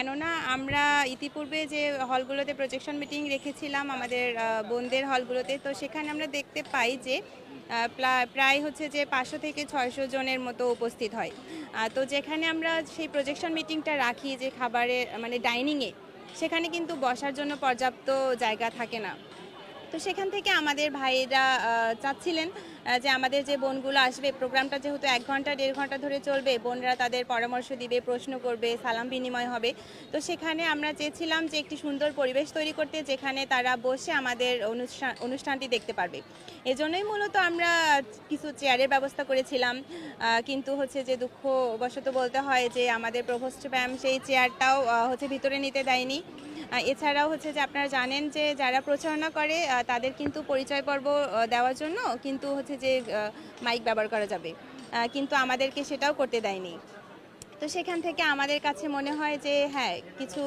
কেননা আমরা ইতিপূর্বে যে হলগুলোতে প্রজেকশন মিটিং রেখেছিলাম আমাদের বোনদের হলগুলোতে, তো সেখানে আমরা দেখতে পাই যে প্রায় হচ্ছে যে পাঁচশো থেকে ছয়শো জনের মতো উপস্থিত হয়। তো যেখানে আমরা সেই প্রজেকশন মিটিংটা রাখি যে খাবারের মানে ডাইনিংয়ে সেখানে কিন্তু বসার জন্য পর্যাপ্ত জায়গা থাকে না। তো সেখান থেকে আমাদের ভাইয়েরা চাচ্ছিলেন যে আমাদের যে বোনগুলো আসবে, প্রোগ্রামটা যেহেতু এক ঘণ্টা, দেড় ঘণ্টা ধরে চলবে, বোনরা তাদের পরামর্শ দিবে, প্রশ্ন করবে, সালাম বিনিময় হবে। তো সেখানে আমরা চেয়েছিলাম যে একটি সুন্দর পরিবেশ তৈরি করতে, যেখানে তারা বসে আমাদের অনুষ্ঠান অনুষ্ঠানটি দেখতে পারবে। এজন্যই মূলত আমরা কিছু চেয়ারের ব্যবস্থা করেছিলাম। কিন্তু হচ্ছে যে দুঃখবশত বলতে হয় যে আমাদের প্রভোস্ট ম্যাম সেই চেয়ারটাও হচ্ছে ভিতরে নিতে দেয়নি। এছাড়াও হচ্ছে যে আপনারা জানেন যে যারা প্রচারণা করে তাদের কিন্তু পরিচয় পর্ব দেওয়ার জন্য কিন্তু হচ্ছে যে মাইক ব্যবহার করা যাবে। কিন্তু আমাদেরকে সেটাও করতে দেয়নি। তো সেখান থেকে আমাদের কাছে মনে হয় যে হ্যাঁ কিছু